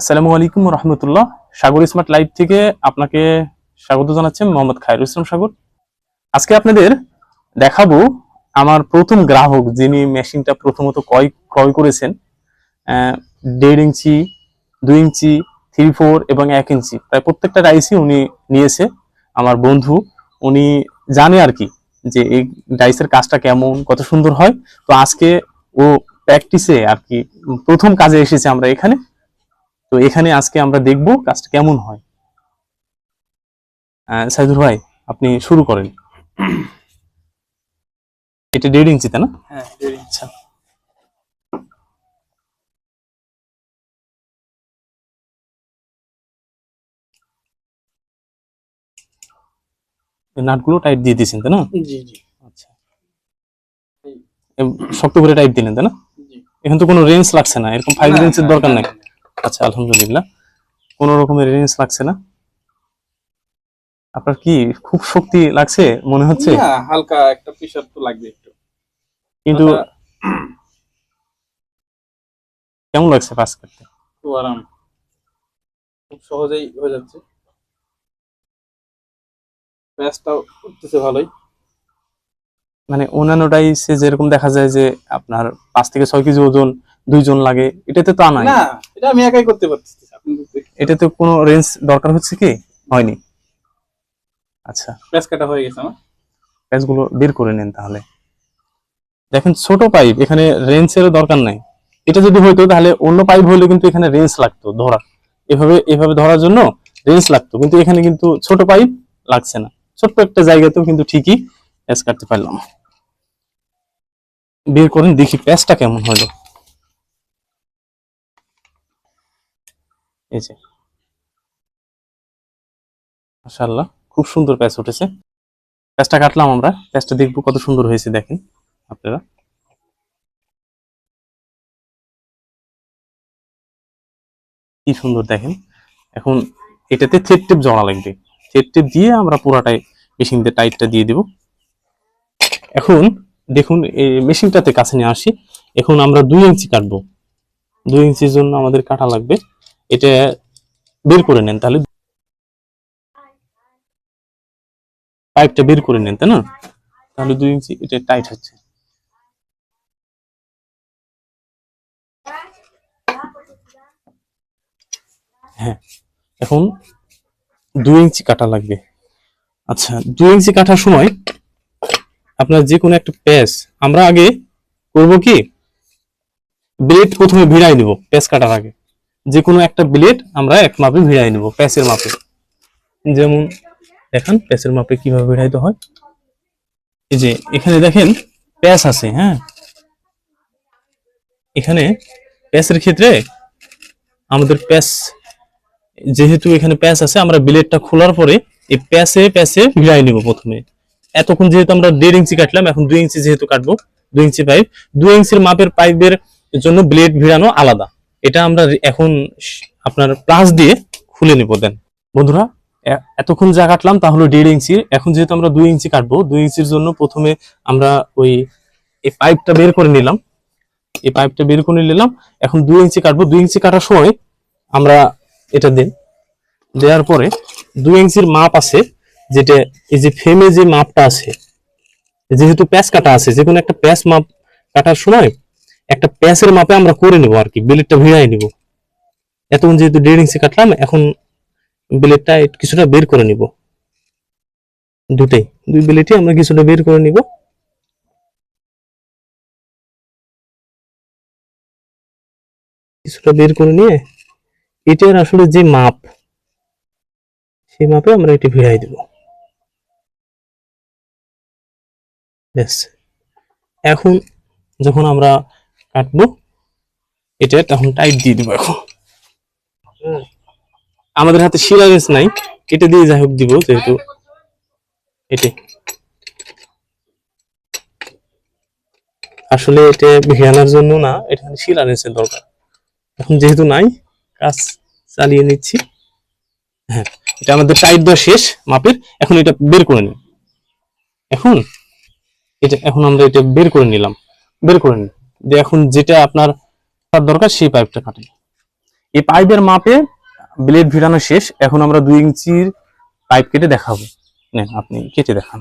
আসসালামু আলাইকুম রহমতুল্লাহ। সাগর smart live থেকে আপনাকে স্বাগত জানাচ্ছেন মোহাম্মদ খায়রুল ইসলাম সাগর। আজকে আপনাদের দেখাবো আমার প্রথম গ্রাহক যিনি মেশিনটা প্রথমত ক্রয় ক্রয় করেছেন দেড় ইঞ্চি, দুই ইঞ্চি থ্রি ফোর এবং এক ইঞ্চি। প্রায় প্রত্যেকটা ডাইসই উনি নিয়েছে, আমার বন্ধু। উনি জানে আর কি যে এই ডাইসের কাজটা কেমন, কত সুন্দর হয়। তো আজকে ও প্র্যাকটিসে আর কি প্রথম কাজে এসেছে আমরা এখানে। তো এখানে আজকে আমরা দেখব কাজটা কেমন হয়। সাইদুর ভাই আপনি শুরু করেন। এটা দেড় ইঞ্চিতে না? হ্যাঁ দেড় ইঞ্চি। আচ্ছা। নাটগুলো টাইট দিয়ে দিয়েছেন তাই না? জি জি আচ্ছা। শক্ত করে টাইট দিলেন তাই না? এখন তো কোনো রেঞ্জ লাগছে না এরকম ফাইভ রেঞ্জের দরকার নাই। আচ্ছা আলহামদুলিল্লাহ। কোনো রকমের রেঞ্জ লাগছে না? আপনার কি খুব শক্তি লাগছে মনে হচ্ছে? না, হালকা একটা প্রেশার তো লাগবে একটু। কিন্তু কেমন লাগছে পাস করতে? খুব আরাম। খুব সহজেই হয়ে যাচ্ছে। ব্যাসটাও করতেছে ভালোই। মানে অন্যান্য ডাইসে যেরকম দেখা যায় যে আপনার পাঁচ থেকে ছয় কেজি ওজন দুইজন লাগে এটাতে তা নাই। না এটা আমি একাই করতে পারতেছি আপনি এটাতে কোনো রেঞ্জ দরকার হচ্ছে কি? হয়নি। আচ্ছা। ব্যাস কাটা হয়ে গেছে আমার প্যাচগুলো বের করে নেন তাহলে। দেখেন ছোট পাইপ এখানে রেঞ্জেরও দরকার নাই। এটা যদি হইতো তাহলে অন্য পাইপ হলে কিন্তু এখানে রেঞ্জ লাগতো ধরা এভাবে এভাবে ধরার জন্য রেঞ্জ লাগতো। কিন্তু এখানে কিন্তু ছোট পাইপ লাগছে না। ছোট্ট একটা জায়গাতেও কিন্তু ঠিকই প্যাচ কাটতে পারলাম। বের করেন দেখি প্যাচটা কেমন হলো। এই যে। মাশাআল্লাহ, খুব সুন্দর প্যাচ উঠেছে। প্যাচটা কাটলাম আমরা। প্যাচটা দেখব কত সুন্দর হয়েছে, দেখেন আপনারা। কি সুন্দর, দেখেন। এখন এটাতে থ্রেড টেপ জড়া লাগবে। থ্রেড টেপ দিয়ে আমরা পুরাটাই মেশিন দিয়ে টাইটটা দিয়ে দেব। এখন দেখুন, এই মেশিনটাতে কাছে নিয়ে আসি। এখন আমরা দুই ইঞ্চি কাটবো। দুই ইঞ্চির জন্য আমাদের কাটা লাগবে। এটা বের করে নেন তাহলে। পাইপটা বের করে নেন, তাই না? তাহলে দুই ইঞ্চি, এটা টাইট হচ্ছে। হ্যাঁ এখন দুই ইঞ্চি কাটা লাগবে। আচ্ছা দুই ইঞ্চি কাটার সময় আপনার যে কোনো একটা প্যাচ, আমরা আগে করব কি? ব্লেড প্রথমে ভিড়াই নিব, প্যাচ কাটার আগে। যে কোনো একটা ব্লেড আমরা এক মাপে ভিড়াই নেব প্যাচের মাপে। যেমন দেখেন প্যাচের মাপে কীভাবে ভিড়াইতে হয়। এই যে, এখানে দেখেন প্যাচ আছে হ্যাঁ? এখানে প্যাচের ক্ষেত্রে আমাদের প্যাচ যেহেতু এখানে প্যাচ আছে, আমরা ব্লেডটা খোলার পরে এই প্যাচে প্যাচে ভিড়াই নিব প্রথমে। এতক্ষণ যেহেতু আমরা দেড় ইঞ্চি কাটলাম, এখন দুই ইঞ্চি যেহেতু কাটবো, দুই ইঞ্চি পাইপ দুই ইঞ্চির মাপের পাইপের জন্য ব্লেড ভিড়ানো আলাদা। এটা আমরা এখন আপনার প্লাস দিয়ে খুলে নিব দেন। বন্ধুরা এতক্ষণ যা কাটলাম তাহলে দেড় ইঞ্চি। এখন যেহেতু আমরা দুই ইঞ্চি কাটবো, দুই ইঞ্চির জন্য প্রথমে আমরা ওই এই পাইপটা বের করে নিলাম। এই পাইপটা বের করে নিলাম। এখন দুই ইঞ্চি কাটবো। দুই ইঞ্চি কাটার সময় আমরা এটা দিন। দেওয়ার পরে দুই ইঞ্চির মাপ আছে, যেটা এই যে ফ্রেমে যে মাপটা আছে, যেহেতু প্যাচ কাটা আছে যে কোনো একটা প্যাচ মাপ কাটার সময় একটা প্যাচের মাপে আমরা করে নিব আর কি ব্লেডটা ভিড়াই নিব। এতক্ষণ যেহেতু ইঞ্চি কাটলাম, এখন ব্লেডটা কিছুটা বের করে নিব। দুটাই, দুই ব্লেডই আমরা কিছুটা বের করে নিব। কিছুটা বের করে নিয়ে, এটার আসলে যে মাপ সেই মাপে আমরা এটি ভিড়াই দেব। এখন যখন আমরা কাটবো। এটা তখন টাইট দিয়ে দিব এখন। আমাদের হাতে সিলারেন্স নাই এটা দিয়ে যাই হোক দিব যেহেতু। এটি। আসলে এটা ভিড়ানোর জন্য না এটা শিলা সিলারেন্সের দরকার। এখন যেহেতু নাই কাজ চালিয়ে নিচ্ছি। হ্যাঁ এটা আমাদের টাইট দেওয়া শেষ মাপের এখন এটা বের করে নিই। এখন? এটা এখন আমরা এটা বের করে নিলাম। বের করে নিই। দিয়ে এখন যেটা আপনার কাটার দরকার, সেই পাইপটা কাটেন এই পাইপের মাপে ব্লেড ভিড়ানো শেষ। এখন আমরা দুই ইঞ্চির পাইপ কেটে দেখাবো। নেন, আপনি কেটে দেখান।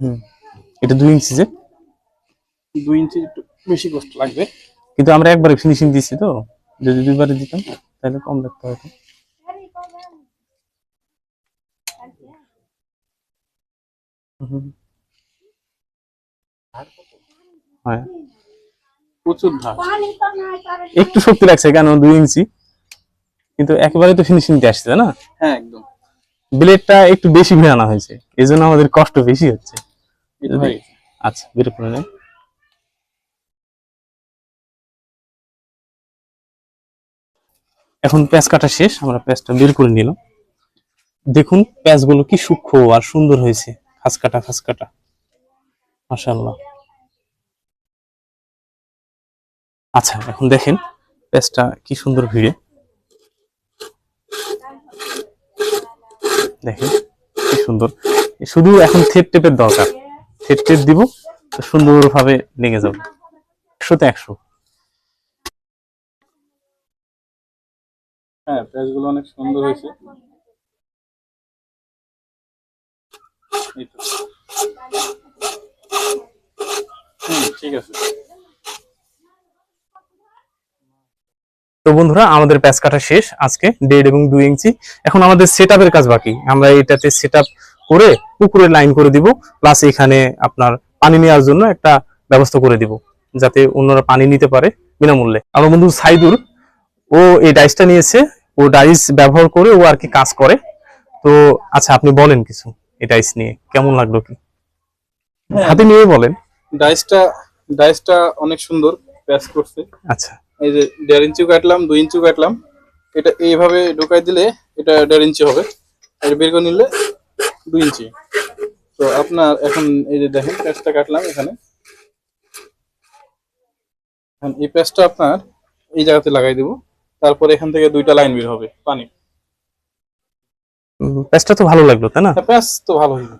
হুম, এটা দুই ইঞ্চি যে। দুই ইঞ্চি একটু বেশি কষ্ট লাগবে। কিন্তু আমরা একবারে ফিনিশিং দিচ্ছি তো। যদি দুইবারে দিতাম তাহলে কম লাগতে হ্যাঁ। প্রচুর ধার একটু শক্তি লাগছে কেন? দুই ইঞ্চি। কিন্তু একেবারে তো ফিনিশিং দিয়ে আসছে না? হ্যাঁ একদম। ব্লেডটা একটু বেশি ভিড়ানো হয়েছে। এই জন্য আমাদের কষ্ট বেশি হচ্ছে। আচ্ছা বের করে এখন প্যাঁচ কাটা শেষ, আমরা প্যাঁচটা বের করে নিলাম। দেখুন, প্যাঁচগুলো কি সূক্ষ্ম আর সুন্দর হয়েছে। খাস কাটা খাস কাটা। মাশাল্লাহ আচ্ছা এখন দেখেন, প্যাঁচটা কি সুন্দর ভিড়ে। দেখেন, কি সুন্দর। শুধু এখন থেপ টেপের দরকার। থেপ টেপ দিব, সুন্দরভাবে লেগে যাবে। একশোতে একশো। হ্যাঁ প্যাচগুলো অনেক সুন্দর হয়েছে। ঠিক আছে। তো বন্ধুরা, আমাদের প্যাচ কাটা শেষ। আজকে দেড় এবং দুই ইঞ্চি। এখন আমাদের সেট কাজ বাকি। আমরা এটাতে সেট করে পুকুরে লাইন করে দিব। প্লাস এখানে আপনার পানি নেওয়ার জন্য একটা ব্যবস্থা করে দিব। যাতে অন্যরা পানি নিতে পারে বিনামূল্যে। আমার বন্ধু সাইদুর ও এই ডাইসটা নিয়েছে ও ডাইস ব্যবহার করে ও আর কি কাজ করে। তো আচ্ছা আপনি বলেন কিছু এই ডাইস নিয়ে কেমন লাগল কি? হ্যাঁ। হাতে নিয়ে বলেন। ডাইসটা ডাইসটা অনেক সুন্দর প্যাচ করছে। আচ্ছা। এই যে দেড় ইঞ্চিও কাটলাম দুই ইঞ্চিও কাটলাম। এটা এইভাবে ঢোকাই দিলে এটা দেড় ইঞ্চি হবে। এটা বের করে নিলে দুই ইঞ্চি। তো আপনার এখন এই যে দেখেন প্যাচটা কাটলাম এখানে। এখন এই প্যাচটা আপনার এই জায়গাতে লাগাই দিব। তারপর এখান থেকে দুইটা লাইন বের হবে পানি। প্যাচটা তো ভালো লাগল তাই না? প্যাচ তো ভালো হইবে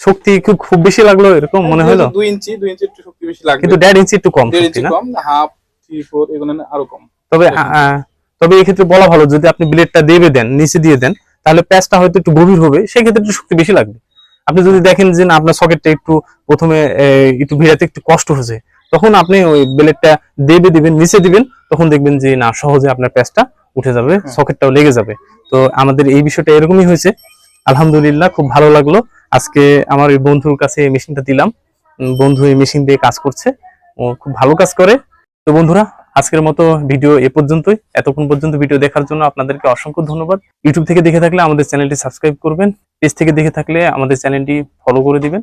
শক্তি খুব খুব বেশি লাগল এরকম মনে হলো? দুই ইঞ্চি দুই ইঞ্চি একটু শক্তি বেশি লাগবে। কিন্তু দেড় ইঞ্চি একটু কম শক্তি না? কম হাফ থ্রি ফোর এগুলো আরও কম। তবে এই ক্ষেত্রে বলা ভালো যদি আপনি ব্লেডটা দেবে দেন নিচে দিয়ে দেন তাহলে প্যাচটা হয়তো একটু গভীর হবে সেক্ষেত্রে একটু শক্তি বেশি লাগবে। আপনি যদি দেখেন যে না আপনার সকেটটা একটু প্রথমে একটু ভিড়াতে একটু কষ্ট হচ্ছে তখন আপনি ওই ব্লেডটা দেবে দিবেন নিচে দিবেন তখন দেখবেন যে না সহজে আপনার প্যাচটা উঠে যাবে সকেটটাও লেগে যাবে। তো আমাদের এই বিষয়টা এরকমই হয়েছে। আলহামদুলিল্লাহ খুব ভালো লাগল। আজকে আমার ওই বন্ধুর কাছে এই মেশিনটা দিলাম। বন্ধু এই মেশিন দিয়ে কাজ করছে। ও খুব ভালো কাজ করে। তো বন্ধুরা আজকের মতো ভিডিও এ পর্যন্তই। এতক্ষণ পর্যন্ত ভিডিও দেখার জন্য আপনাদেরকে অসংখ্য ধন্যবাদ। ইউটিউব থেকে দেখে থাকলে আমাদের চ্যানেলটি সাবস্ক্রাইব করবেন। পেজ থেকে দেখে থাকলে আমাদের চ্যানেলটি ফলো করে দিবেন।